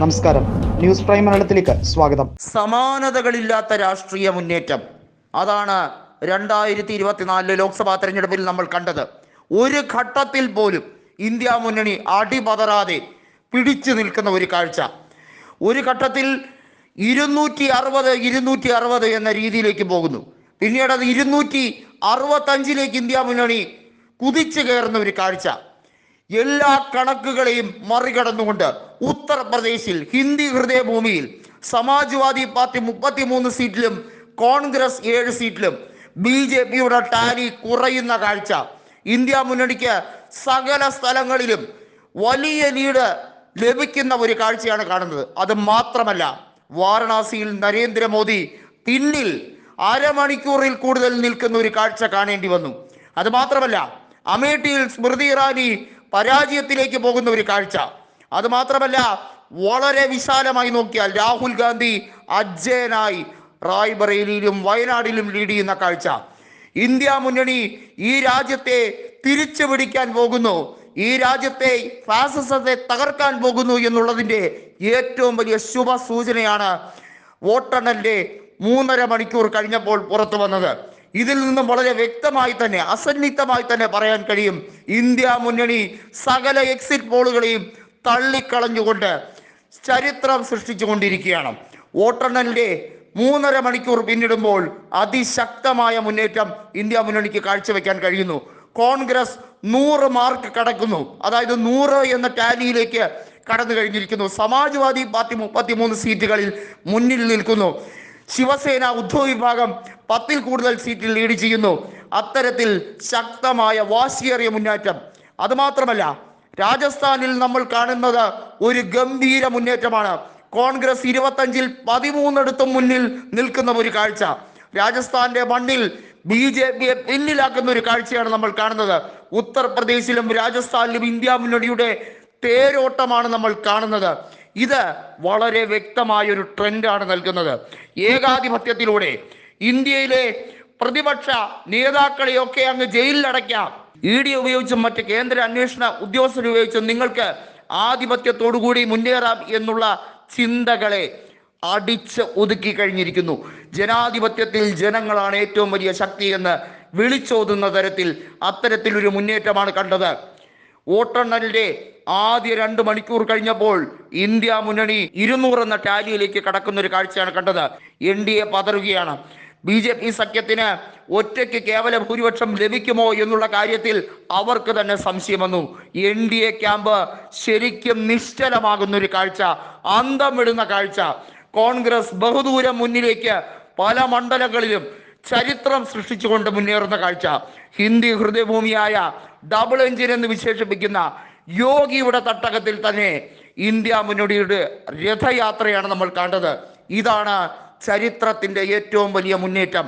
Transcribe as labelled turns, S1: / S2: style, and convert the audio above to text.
S1: നമസ്കാരം. News prime മലയാളത്തിലേക്ക് സ്വാഗതം.
S2: സമാനതകളില്ലാത്ത രാഷ്ട്രീയ മുന്നേറ്റം. അതാണ് രണ്ടായിരത്തി ഇരുപത്തിനാലിലെ ലോക്സഭാ തെരഞ്ഞെടുപ്പിൽ നമ്മൾ കണ്ടത്. ഒരു ഘട്ടത്തിൽ പോലും ഇന്ത്യ മുന്നണി അടിപതറാതെ പിടിച്ചു നിൽക്കുന്ന ഒരു കാഴ്ച. ഒരു ഘട്ടത്തിൽ ഇരുന്നൂറ്റി അറുപത് ഇരുന്നൂറ്റി അറുപത് എന്ന രീതിയിലേക്ക് പോകുന്നു. പിന്നീട് അത് ഇരുന്നൂറ്റി അറുപത്തഞ്ചിലേക്ക് ഇന്ത്യ മുന്നണി കുതിച്ചു കയറുന്ന ഒരു കാഴ്ച. എല്ലാ കണക്കുകളെയും മറികടന്നുകൊണ്ട് ഉത്തർപ്രദേശിൽ ഹിന്ദി ഹൃദയഭൂമിയിൽ സമാജ്വാദി പാർട്ടി മുപ്പത്തിമൂന്ന് സീറ്റിലും കോൺഗ്രസ് ഏഴ് സീറ്റിലും ബി ജെ പിയുടെ ടാലി കുറയുന്ന കാഴ്ച. ഇന്ത്യ മുന്നണിക്ക് സകല സ്ഥലങ്ങളിലും വലിയ ലീഡ് ലഭിക്കുന്ന ഒരു കാഴ്ചയാണ് കാണുന്നത്. അത് മാത്രമല്ല വാരണാസിയിൽ നരേന്ദ്രമോദി പിന്നിൽ അരമണിക്കൂറിൽ കൂടുതൽ നിൽക്കുന്ന ഒരു കാഴ്ച കാണേണ്ടി വന്നു. അത് മാത്രമല്ല അമേഠിയിൽ സ്മൃതി ഇറാനി പരാജയത്തിലേക്ക് പോകുന്ന ഒരു കാഴ്ച. അതുമാത്രമല്ല വളരെ വിശാലമായി നോക്കിയാൽ രാഹുൽ ഗാന്ധി അജയനായി റായ്ബറേലിയിലും വയനാടിലും ലീഡ് ചെയ്യുന്ന കാഴ്ച. ഇന്ത്യ മുന്നണി ഈ രാജ്യത്തെ തിരിച്ചു പിടിക്കാൻ പോകുന്നു. ഈ രാജ്യത്തെ ഫാസിസത്തെ തകർക്കാൻ പോകുന്നു എന്നുള്ളതിന്റെ ഏറ്റവും വലിയ ശുഭ സൂചനയാണ് വോട്ടെണ്ണലിന്റെ മൂന്നര മണിക്കൂർ കഴിഞ്ഞപ്പോൾ പുറത്തു വന്നത്. ഇതിൽ നിന്നും വളരെ വ്യക്തമായി തന്നെ അസന്നിഗ്ധമായി തന്നെ പറയാൻ കഴിയും. ഇന്ത്യ മുന്നണി സകല എക്സിറ്റ് പോളുകളെയും തള്ളിക്കളഞ്ഞുകൊണ്ട് ചരിത്രം സൃഷ്ടിച്ചുകൊണ്ടിരിക്കുകയാണ്. വോട്ടെണ്ണലിന്റെ മൂന്നര മണിക്കൂർ പിന്നിടുമ്പോൾ അതിശക്തമായ മുന്നേറ്റം ഇന്ത്യ മുന്നണിക്ക് കാഴ്ചവെക്കാൻ കഴിയുന്നു. കോൺഗ്രസ് നൂറ് മാർക്ക് കടക്കുന്നു. അതായത് നൂറ് എന്ന ടാലിയിലേക്ക് കടന്നു കഴിഞ്ഞിരിക്കുന്നു സമാജ്വാദി പാർട്ടി മുപ്പത്തിമൂന്ന് സീറ്റുകളിൽ മുന്നിൽ നിൽക്കുന്നു. ശിവസേന ഉദ്ധവ് വിഭാഗം പത്തിൽ കൂടുതൽ സീറ്റിൽ ലീഡ് ചെയ്യുന്നു. അത്തരത്തിൽ ശക്തമായ വാശിയേറിയ മുന്നേറ്റം. അതുമാത്രമല്ല രാജസ്ഥാനിൽ നമ്മൾ കാണുന്നത് ഒരു ഗംഭീര മുന്നേറ്റമാണ്. കോൺഗ്രസ് ഇരുപത്തഞ്ചിൽ പതിമൂന്നിടത്തും മുന്നിൽ നിൽക്കുന്ന ഒരു കാഴ്ച. രാജസ്ഥാന്റെ മണ്ണിൽ ബി ജെ പിയെ പിന്നിലാക്കുന്ന ഒരു കാഴ്ചയാണ് നമ്മൾ കാണുന്നത്. ഉത്തർപ്രദേശിലും രാജസ്ഥാനിലും ഇന്ത്യ മുന്നണിയുടെ തേരോട്ടമാണ് നമ്മൾ കാണുന്നത്. ഇത് വളരെ വ്യക്തമായ ഒരു ട്രെൻഡാണ് നൽകുന്നത്. ഏകാധിപത്യത്തിലൂടെ ഇന്ത്യയിലെ പ്രതിപക്ഷ നേതാക്കളെയൊക്കെ അങ്ങ് ജയിലിലടയ്ക്കാം. ഇ ഡി ഉപയോഗിച്ചും മറ്റ് കേന്ദ്ര അന്വേഷണ ഉദ്യോഗസ്ഥർ ഉപയോഗിച്ചും നിങ്ങൾക്ക് ആധിപത്യത്തോടുകൂടി മുന്നേറാം എന്നുള്ള ചിന്തകളെ അടിച്ച് ഒതുക്കി കഴിഞ്ഞിരിക്കുന്നു. ജനാധിപത്യത്തിൽ ജനങ്ങളാണ് ഏറ്റവും വലിയ ശക്തി എന്ന് വിളിച്ചോതുന്ന തരത്തിൽ അത്തരത്തിലൊരു മുന്നേറ്റമാണ് കണ്ടത്. വോട്ടെണ്ണലിന്റെ ആദ്യ രണ്ട് മണിക്കൂർ കഴിഞ്ഞപ്പോൾ ഇന്ത്യ മുന്നണി ഇരുന്നൂറ് എന്ന ടാലിയിലേക്ക് കടക്കുന്ന ഒരു കാഴ്ചയാണ് കണ്ടത്. എൻ ഡി എ പതറുകയാണ്. ബി ജെ പി സഖ്യത്തിന് ഒറ്റയ്ക്ക് കേവല ഭൂരിപക്ഷം ലഭിക്കുമോ എന്നുള്ള കാര്യത്തിൽ അവർക്ക് തന്നെ സംശയം വന്നു. എൻ ഡി എ ക്യാമ്പ് ശരിക്കും നിശ്ചലമാകുന്ന ഒരു കാഴ്ച അന്തം വിടുന്ന കാഴ്ച. കോൺഗ്രസ് ബഹുദൂരം മുന്നിലേക്ക് പല മണ്ഡലങ്ങളിലും ചരിത്രം സൃഷ്ടിച്ചുകൊണ്ട് മുന്നേറുന്ന കാഴ്ച. ഹിന്ദി ഹൃദയഭൂമിയായ ഡബിൾ എഞ്ചിൻ എന്ന് വിശേഷിപ്പിക്കുന്ന യോഗിയുടെ തട്ടകത്തിൽ തന്നെ ഇന്ത്യ മുന്നോടിയുടെ രഥയാത്രയാണ് നമ്മൾ കണ്ടത്. ഇതാണ് ചരിത്രത്തിന്റെ ഏറ്റവും വലിയ മുന്നേറ്റം.